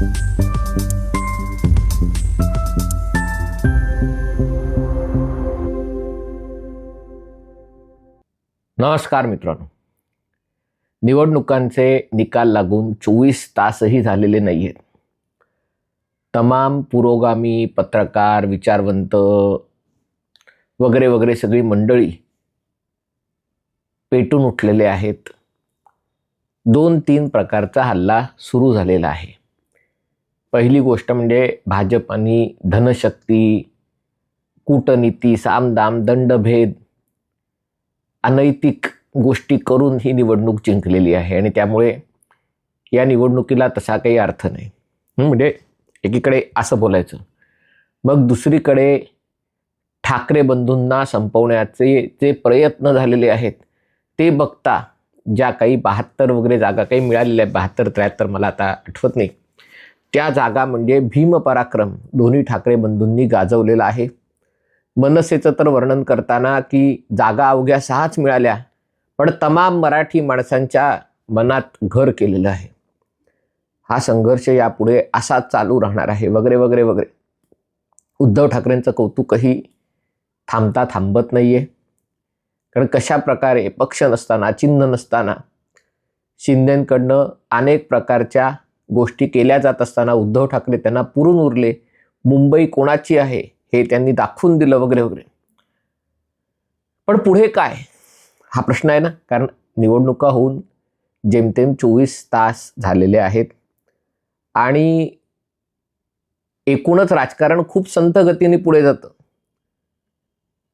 नमस्कार मित्रांनो. निवडणुकांचे निकाल लागून चोवीस तासही झालेले नाही आहेत तमाम पुरोगामी पत्रकार विचारवंत वगैरे वगैरे सगळी मंडळी पेटून उठलेले आहेत. दोन तीन प्रकारचा हल्ला सुरू झालेला आहे. पहिली गोष्ट म्हणजे भाजप आणि धनशक्ती कूटनीती सामदाम दंडभेद अनैतिक गोष्टी करून ही निवडणूक जिंकलेली आहे आणि त्यामुळे या निवडणुकीला तसा काही अर्थ नाही. म्हणजे एकीकडे असं बोलायचं. मग दुसरीकडे ठाकरे बंधूंना संपवण्याचे जे प्रयत्न झालेले आहेत ते बघता ज्या काही बहात्तर वगैरे जागा काही मिळालेल्या आहेत बहात्तर त्र्याहत्तर मला आता आठवत नाही. त्या जागा म्हणजे भीमपराक्रम दोन्ही ठाकरे बंधूंनी गाजवलेला आहे. मनसेचं तर वर्णन करताना की जागा अवघ्या सहाच मिळाल्या पण तमाम मराठी माणसांच्या मनात घर केलेलं आहे. हा संघर्ष यापुढे असाच चालू राहणार आहे. वगैरे वगैरे वगैरे. उद्धव ठाकरेंचं कौतुकही थांबता थांबत नाही आहे कारण कशा प्रकारे पक्ष नसताना चिन्ह नसताना शिंदेकडनं अनेक प्रकारच्या गोष्टी केल्या जात असताना उद्धव ठाकरे त्यांना पुरून उरले. मुंबई कोणाची आहे? हे त्यांनी दाखवून दिलं वगैरे वगैरे. पण पुढे काय? हा प्रश्न आहे ना. कारण निवडणुका होऊन जेमतेम चोवीस तास झालेले आहेत. आणि एकूणच राजकारण खूप संथ गतीने पुढे जातं.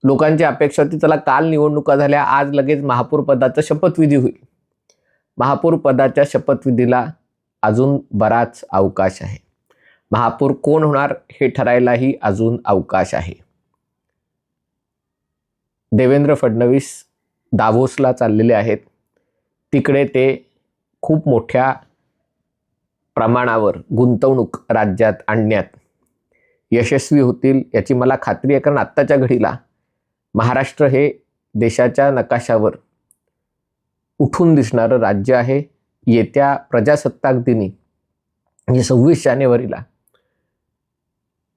लोकांची अपेक्षा होती चला काल निवडणुका झाल्या आज लगेच महापौर पदाचा शपथविधी होईल. महापौर पदाच्या शपथविधीला अजून बराच अवकाश आहे. महापौर कोण होणार हे ठरायलाही अजून अवकाश आहे. देवेंद्र फडणवीस दाभोसला चाललेले आहेत. तिकडे ते खूप मोठ्या प्रमाणावर गुंतवणूक राज्यात आणण्यात यशस्वी होतील याची मला खात्री आहे. कारण आत्ताच्या घडीला महाराष्ट्र हे देशाच्या नकाशावर उठून दिसणारं राज्य आहे. येत्या प्रजासत्ताक दिनी म्हणजे सव्वीस जानेवारीला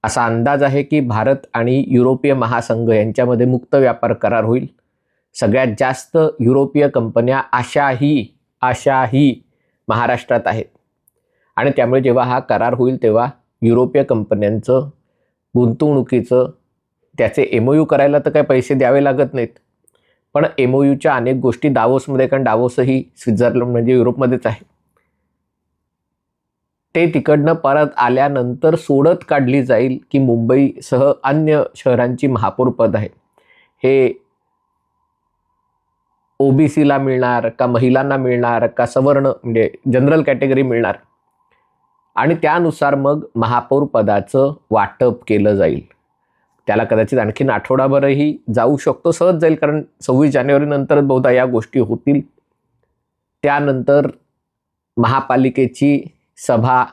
असा अंदाज आहे की भारत आणि युरोपीय महासंघ यांच्यामध्ये मुक्त व्यापार करार होईल. सगळ्यात जास्त युरोपीय कंपन्या अशाही अशाही महाराष्ट्रात आहेत. आणि त्यामुळे जेव्हा हा करार होईल तेव्हा युरोपीय कंपन्यांचं गुंतवणुकीचं त्याचे एम ओ यू करायला तर काही पैसे द्यावे लागत नाहीत. पण एम ओ यूच्या अनेक गोष्टी डावोसमध्ये कारण डावोसही स्वित्झर्लंड म्हणजे युरोपमध्येच आहे. ते तिकडनं परत आल्यानंतर सोडत काढली जाईल की मुंबईसह अन्य शहरांची महापौरपद आहे. हे ओबीसीला मिळणार का महिलांना मिळणार का सवर्ण म्हणजे जनरल कॅटेगरी मिळणार? आणि त्यानुसार मग महापौर पदाचं वाटप केलं जाईल. त्याला कदाचित आणखीन आठवडाभरही जाऊ शकतो सहज जाईल कारण सव्वीस जानेवारीनंतरच बहुधा या गोष्टी होतील. त्यानंतर महापालिकेची सभा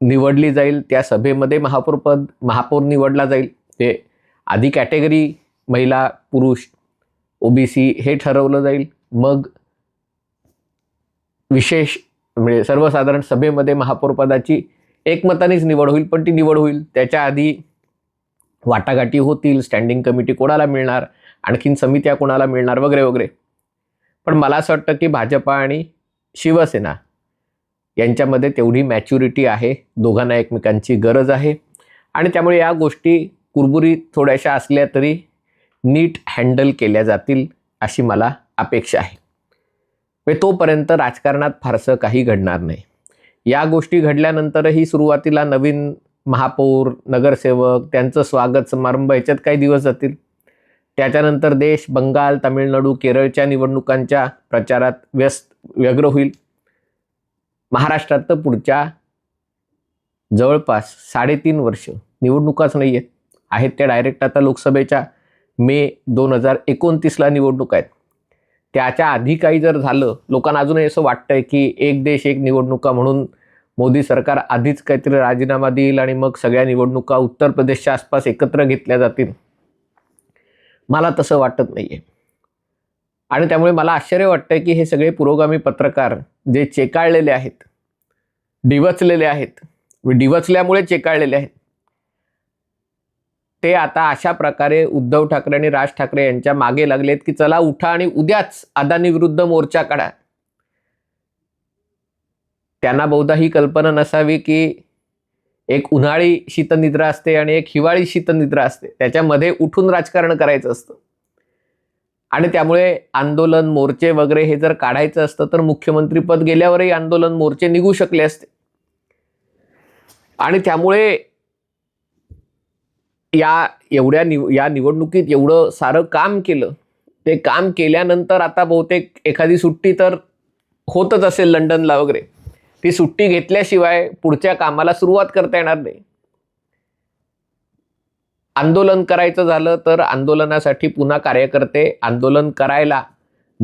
निवडली जाईल. त्या सभेमध्ये महापौरपद महापौर निवडला जाईल. ते आधी कॅटेगरी महिला पुरुष ओबीसी हे ठरवलं जाईल. मग विशेष म्हणजे सर्वसाधारण सभेमध्ये महापौरपदाची एकमतानेच निवड होईल पण ती निवड होईल. त्याच्या आधी वाटाघाटी होतील स्टँडिंग कमिटी कोणाला मिळणार आणखीन समित्या कोणाला मिळणार वगैरे वगैरे. पण मला असं वाटतं की भाजपा आणि शिवसेना यांच्यामध्ये तेवढी मॅच्युरिटी आहे. दोघांना एकमेकांची गरज आहे. आणि त्यामुळे या गोष्टी कुरबुरी थोड्याशा असल्या तरी नीट हँडल केल्या जातील अशी मला अपेक्षा आहे. म्हणजे तोपर्यंत राजकारणात फारसं काही घडणार नाही. या गोष्टी घडल्यानंतरही सुरुवातीला नवीन महापौर नगरसेवक त्यांचं स्वागत समारंभ याच्यात काही दिवस जातील. त्याच्यानंतर देश बंगाल तामिळनाडू केरळच्या निवडणुकांच्या प्रचारात व्यस्त व्यग्र होईल. महाराष्ट्रात तर पुढच्या जवळपास साडेतीन वर्ष निवडणुकाच नाही आहेत आहेत त्या डायरेक्ट आता लोकसभेच्या मे दोन हजार एकोणतीसला निवडणूक आहेत. त्याच्या आधी काही जर झालं लोकांना अजूनही असं वाटतंय की एक देश एक निवडणुका म्हणून मोदी सरकार आधीच काहीतरी राजीनामा देईल आणि मग सगळ्या निवडणुका उत्तर प्रदेशच्या आसपास एकत्र घेतल्या जातील. मला तसं वाटत नाही आहे आणि त्यामुळे मला आश्चर्य वाटतंय की हे सगळे पुरोगामी पत्रकार जे चेकाळलेले आहेत डिवचलेले आहेत डिवचल्यामुळे चेकाळलेले आहेत ते आता अशा प्रकारे उद्धव ठाकरे आणि राज ठाकरे यांच्या मागे लागलेत की चला उठा आणि उद्याच अदानी विरुद्ध मोर्चा काढा. त्यांना बहुधा ही कल्पना नसावी की एक उन्हाळी शीतनिद्रा असते आणि एक हिवाळी शीतनिद्रा असते. त्याच्यामध्ये उठून राजकारण करायचं असतं. आणि त्यामुळे आंदोलन मोर्चे वगैरे हे जर काढायचं असतं तर मुख्यमंत्रीपद गेल्यावरही आंदोलन मोर्चे निघू शकले असते. आणि त्यामुळे या एवढ्या निव या निवडणुकीत एवढं सारं काम केलं. ते काम केल्यानंतर आता बहुतेक एखादी सुट्टी तर होतच असेल लंडनला वगैरे. ती सुट्टी घेतल्याशिवाय पुढच्या कामाला सुरुवात करता येणार नाही. आंदोलन करायचं झालं तर आंदोलनासाठी पुन्हा कार्यकर्ते आंदोलन करायला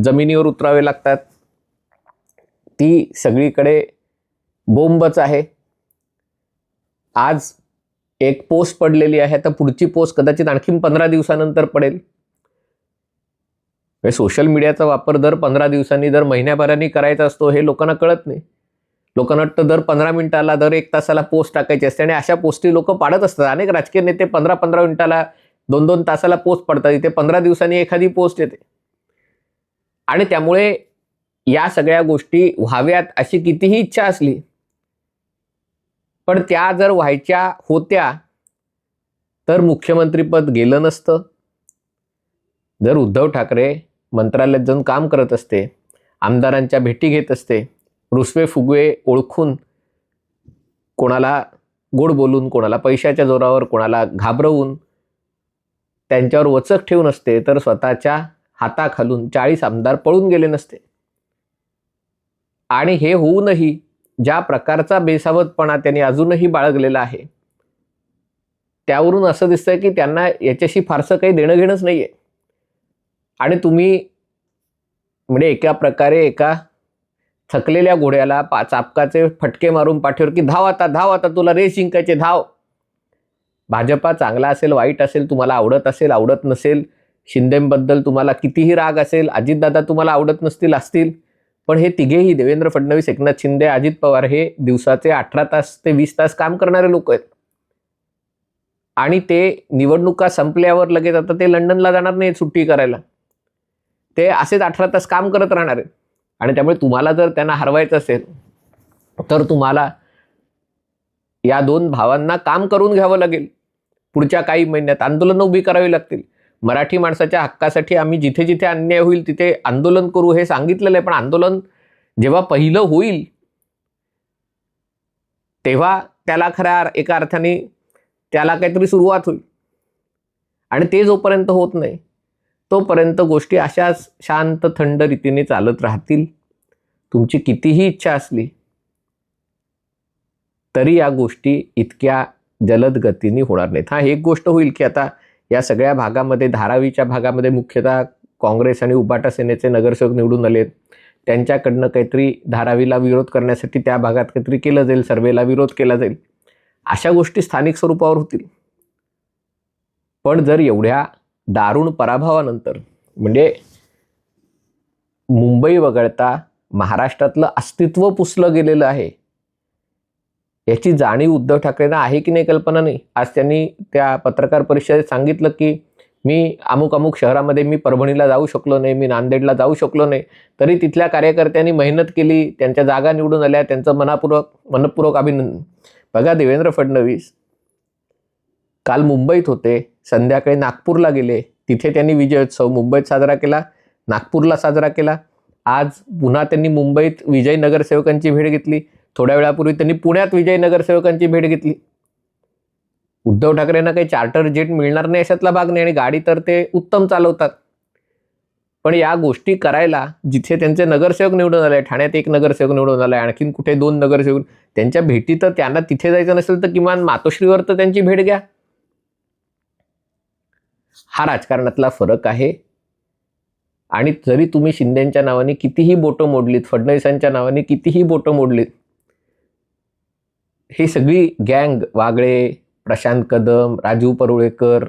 जमिनीवर उतरावे लागतात. ती सगळीकडे बोंबच आहे. आज एक पोस्ट पडलेली आहे. तर पुढची पोस्ट कदाचित आणखीन पंधरा दिवसानंतर पडेल. सोशल मीडियाचा वापर दर पंधरा दिवसांनी दर महिन्याभराने करायचा असतो हे लोकांना कळत नाही. लोकांना वाटतं दर पंधरा मिनिटाला दर एक तासाला पोस्ट टाकायची असते आणि अशा पोस्टी लोक पाडत असतात. अनेक राजकीय नेते पंधरा पंधरा मिनिटाला दोन दोन तासाला पोस्ट पडतात. इथे पंधरा दिवसांनी एखादी पोस्ट येते. आणि त्यामुळे या सगळ्या गोष्टी व्हाव्यात अशी कितीही इच्छा असली पण त्या जर व्हायच्या होत्या तर मुख्यमंत्रीपद गेलं नसतं. जर उद्धव ठाकरे मंत्रालयात जाऊन काम करत असते आमदारांच्या भेटी घेत असते रुसवे फुगवे ओळखून कोणाला गोड बोलून कोणाला पैशाच्या जोरावर कोणाला घाबरवून त्यांच्यावर वचक ठेवून असते तर स्वतःच्या हाताखालून चाळीस आमदार पळून गेले नसते. आणि हे होऊनही ज्या प्रकारचा बेसावतपणा त्यांनी अजूनही बाळगलेला आहे त्यावरून असं दिसतंय की त्यांना याच्याशी फारसं काही देणं घेणंच नाही आहे आणि तुम्ही म्हणजे एका प्रकारे एका थकलेल्या घोड्याला पा चापकाचे फटके मारून पाठीवर की धाव आता धाव आता तुला रेस जिंकायचे धाव. भाजपा चांगला असेल वाईट असेल तुम्हाला आवडत असेल आवडत नसेल शिंदेबद्दल तुम्हाला कितीही राग असेल अजितदादा तुम्हाला आवडत नसतील असतील पण हे तिघेही देवेंद्र फडणवीस एकनाथ शिंदे अजित पवार हे दिवसाचे अठरा तास ते वीस तास काम करणारे लोक आहेत. आणि ते निवडणुका संपल्यावर लगेच आता ते लंडनला जाणार नाही सुट्टी करायला. ते असेच अठरा तास काम करत राहणार आहेत. आणि त्यामुळे तुम्हाला जर त्यांना हरवायचं असेल तर तुम्हाला या दोन भावांना काम करून घ्यावं लागेल. पुढच्या काही महिन्यात आंदोलनं उभी करावी लागतील. मराठी माणसाच्या हक्कासाठी आम्ही जिथे जिथे अन्याय होईल तिथे आंदोलन करू हे सांगितलेलं आहे. पण आंदोलन जेव्हा पहिलं होईल तेव्हा त्याला खऱ्या एका अर्थाने त्याला काहीतरी सुरुवात होईल. आणि ते जोपर्यंत होत नाही तोपर्यंत गोष्टी अशाच शांत थंड रीतीने चालत राहतील. तुमची कितीही इच्छा असली तरी या गोष्टी इतक्या जलद गतीने होणार नाहीत. हा एक गोष्ट होईल की आता या सगळ्या भागामध्ये धारावीच्या भागामध्ये मुख्यतः काँग्रेस आणि उबाटा सेनेचे नगरसेवक निवडून आलेत. त्यांच्याकडनं काहीतरी धारावीला विरोध करण्यासाठी त्या भागात काहीतरी केलं जाईल सर्वेला विरोध केला जाईल. अशा गोष्टी स्थानिक स्वरूपावर होतील. पण जर एवढ्या दारुण पराभवानंतर म्हणजे मुंबई वगळता महाराष्ट्रातलं अस्तित्व पुसलं गेलेलं आहे याची जाणीव उद्धव ठाकरेंना आहे की नाही कल्पना नाही? आज त्यांनी त्या पत्रकार परिषदेत सांगितलं की मी अमुक अमुक शहरामध्ये मी परभणीला जाऊ शकलो नाही मी नांदेडला जाऊ शकलो नाही तरी तिथल्या कार्यकर्त्यांनी मेहनत केली त्यांच्या जागा निवडून आल्या त्यांचं मनापूर्वक मनपूर्वक अभिनंदन. बघा देवेंद्र फडणवीस काल मुंबईत होते संध्याकाळी नागपूरला गेले तिथे त्यांनी विजयोत्सव मुंबईत साजरा केला नागपूरला साजरा केला. आज पुन्हा त्यांनी मुंबईत विजय नगरसेवकांची भेट घेतली. थोड्या वेळापूर्वी त्यांनी पुण्यात विजय नगरसेवकांची भेट घेतली. उद्धव ठाकरेंना काही चार्टर जेट मिळणार नाही अशातला भाग नाही आणि गाडी तर ते उत्तम चालवतात. पण या गोष्टी करायला जिथे त्यांचे नगरसेवक निवडून आले ठाण्यात एक नगरसेवक निवडून आलाय आणखीन कुठे दोन नगरसेवक त्यांच्या भेटी तर त्यांना तिथे जायचं नसेल तर किमान मातोश्रीवर तर त्यांची भेट घ्या. हा राजकारणातला फरक आहे. आणि जरी तुम्ही शिंदेच्या नावाने कितीही बोटं मोडलीत फडणवीसांच्या नावाने कितीही बोटं मोडलीत ही सगळी गँग वागळे प्रशांत कदम राजू परुळेकर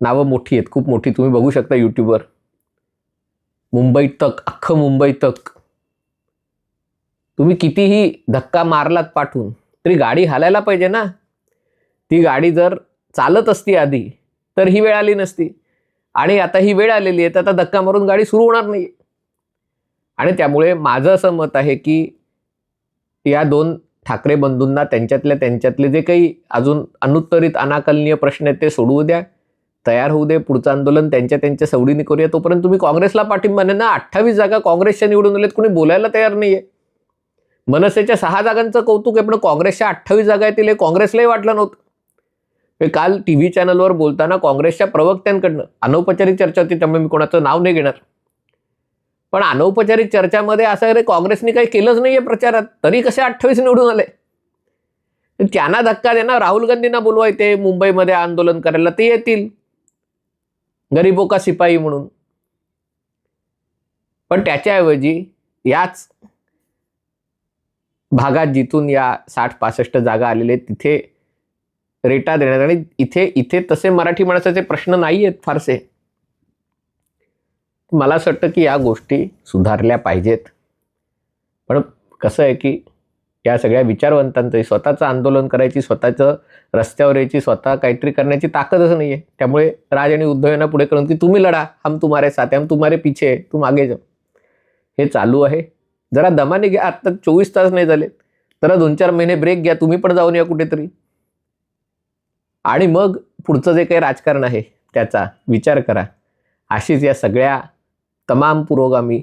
नावं मोठी आहेत खूप मोठी. तुम्ही बघू शकता यूट्यूबवर मुंबई तक अख्खं मुंबई तक. तुम्ही कितीही धक्का मारलात पाठवून तरी गाडी हालायला पाहिजे ना. ती गाडी जर चालत असती आधी तर ही वेळ आली नसती. आणि आता ही वेळ आलेली आहे तर आता धक्का मारून गाडी सुरू होणार नाही आणि त्यामुळे माझं असं मत आहे की या दोन ठाकरे बंधूंना त्यांच्यातल्या त्यांच्यातले जे काही अजून अनुत्तरित अनाकलनीय प्रश्न आहेत ते सोडवू द्या. तयार होऊ दे पुढचं आंदोलन त्यांच्या त्यांच्या सवडीने करूया. तोपर्यंत तुम्ही काँग्रेसला पाठिंबा नाही ना अठ्ठावीस जागा काँग्रेसच्या निवडून आलेत कोणी बोलायला तयार नाहीये. मनसेच्या सहा जागांचं कौतुक आहे पण काँग्रेसच्या अठ्ठावीस जागा येतील हे काँग्रेसलाही वाटलं नव्हतं. काल टी व्ही चॅनलवर बोलताना काँग्रेसच्या प्रवक्त्यांकडनं अनौपचारिक चर्चा होती त्यामुळे मी कोणाचं नाव नाही घेणार. पण अनौपचारिक चर्चामध्ये असं रे काँग्रेसने काही केलंच नाहीये प्रचारात तरी कसे अठ्ठावीस निवडून आले? त्यांना धक्का देणार राहुल गांधींना बोलवायचे मुंबईमध्ये आंदोलन करायला ते येतील. गरीबो का शिपाई म्हणून. पण त्याच्याऐवजी याच भागात जिथून या साठ पासष्ट जागा आलेले तिथे रेटा देण्यात. आणि इथे इथे तसे मराठी माणसाचे प्रश्न नाही आहेत फारसे. मला असं वाटतं की या गोष्टी सुधारल्या पाहिजेत. पण कसं आहे की या सगळ्या विचारवंतांचं स्वतःचं आंदोलन करायची स्वतःचं रस्त्यावर यायची स्वतः काहीतरी करण्याची ताकदच नाही आहे त्यामुळे राज आणि उद्धव यांना पुढे करून की तुम्ही लढा हम तुम्हारे साथ हम तुम्हारे पीछे तू मागे जाऊ हे चालू आहे. जरा दमाने घ्या. आत्ता चोवीस तास नाही झाले जरा दोन चार महिने ब्रेक घ्या. तुम्ही पण जाऊन या कुठेतरी. आणि मग पुढचं जे काही राजकारण आहे त्याचा विचार करा. अशीच या सगळ्या तमाम पुरोगामी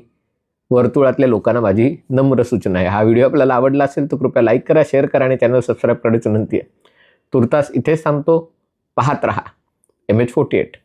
वर्तुळातल्या लोकांना माझी नम्र सूचना आहे. हा व्हिडिओ आपल्याला आवडला असेल तर कृपया लाईक करा शेअर करा आणि चॅनल सबस्क्राईब करण्याची विनंती आहे. तुर्तास इथेच थांबतो. पाहत रहा. M H forty eight